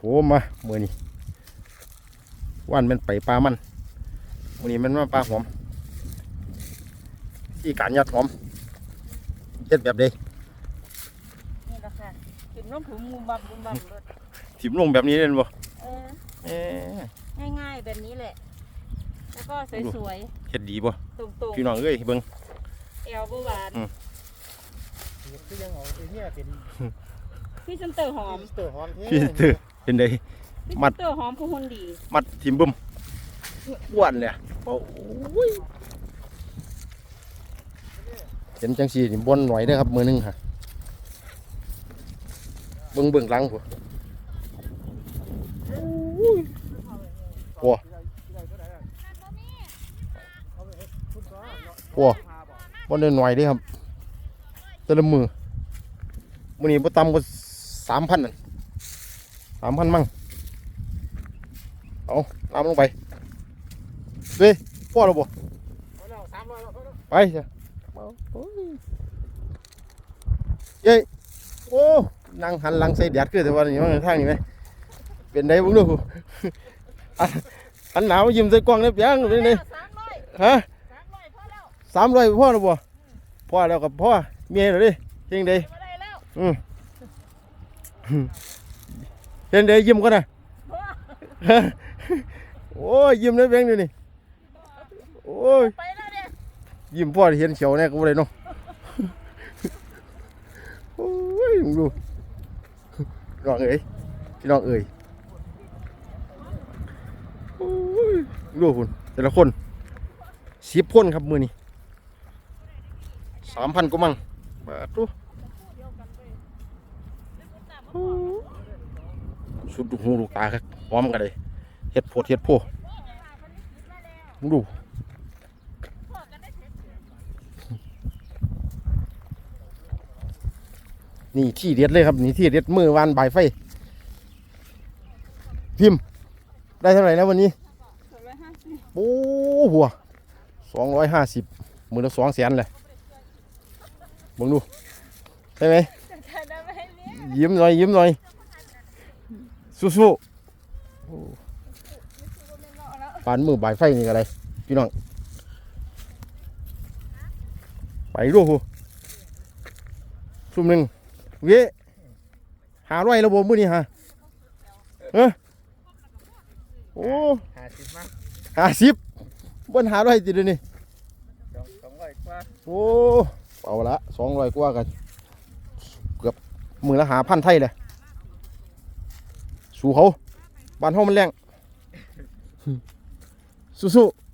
ผมมาเมื่อนี้วันเป็นไปปลามันมื่อนี้มันมาปลาหอมที่การยัดหอมเฮ็ดแบบใดนี่แหละค่ะกินน้ำผุมมุมบัมมุมบัมรถถิ่มลงแบบนี้เล่นบ่เออเอ๊ะง่ายๆแบบนี้แหละ แล้วก็สวยเฮ็ดดีบ่ๆตรงพี่น้องเอ้ยเบิ่งๆเอวบหวานอืมคือยังเอาไอ้เนี่ยเป็น พี่เซนเตอร์หอมเตอร์หอมเท่พี่ตื้อเป็นไดพี่มัเซด นเตอร์หอมผู้หุ่นดีมัดถิ่มบึ้มอ้วนเลยโอ้ยเห็นจังสีนี่บ่นหน่อยเด้อครับมือหนึงค่ะเบิ่งเบิ่งหลังพุ่นโอ้โอ้บ่ได้หน่อยเด้อครับแต่ละมือมื้อนี้บ่ต่ำกว่า 3,000นั่น3,000มั่งเอาตามลงไปเด้พ่อแล้วบ่สามร้อยแล้วพอแล้วไปจ้ะเอาโอ้ยเย้ยโอ้นั่งหันหลังใส่แดดคือแต่ว่านี่มันทางนี้ไหมเป็นไดบุ้งดูอะหันหนาวยิ้มใส่กล้องได้เปียงเป็นไดสามร้อยฮะสามร้อยพอแล้วสามร้อยพ่อแล้วบ่พ่อแล้วกับพ่อเมียแล้วดิเพียงใดมาได้แล้วอืม เพียงใดยิ้มก่อนนะโอ้ยยิ้มได้เพียงดียวนี่โอ้ยยิ้มพ่อเห็นเขียวเนี่ยก็บ่ได้เนาะโอ้ยมึงดูน้องเอ๋ยพี่น้องเอ๋ยโอ้ยดูคุณแต่ละคนสิบคนครับมือนี้สามพันก็มั่งบาทดู สุดหูลูกตาครับพร้อมกันเลยเฮ็ดโพดเฮ็ดโพมึงดูนี่ที่เด็ดเลยครับนี่ที่เด็ดมือวานบายไฟ พิมพ์ ได้เท่าไหร่แล้ววันนี้สองร้อยห้าสิบโอ้หัวสองร้อยห้าสิบมือละสองแสนเลยมึงดูใช่ไหม ยยิ้มหน่อยยิ้มหน่อยสู้ๆโอ้ปานมือบายไฟนี่อะไรพี่น้องไปดูหูซุ่มหนึ่งเว้หาร้อยระบบมือนี่ฮะเออโอ้ห้าสิบมั้งห้าสิบบนหาร้อยติดเลยนี่สองสองร้อยกว่าโอ้เอาละสองร้อยกว่ากันเกือบ มือละหาพันไทยเลยสู้เขาบ้านห้องมันแรงสู้ๆ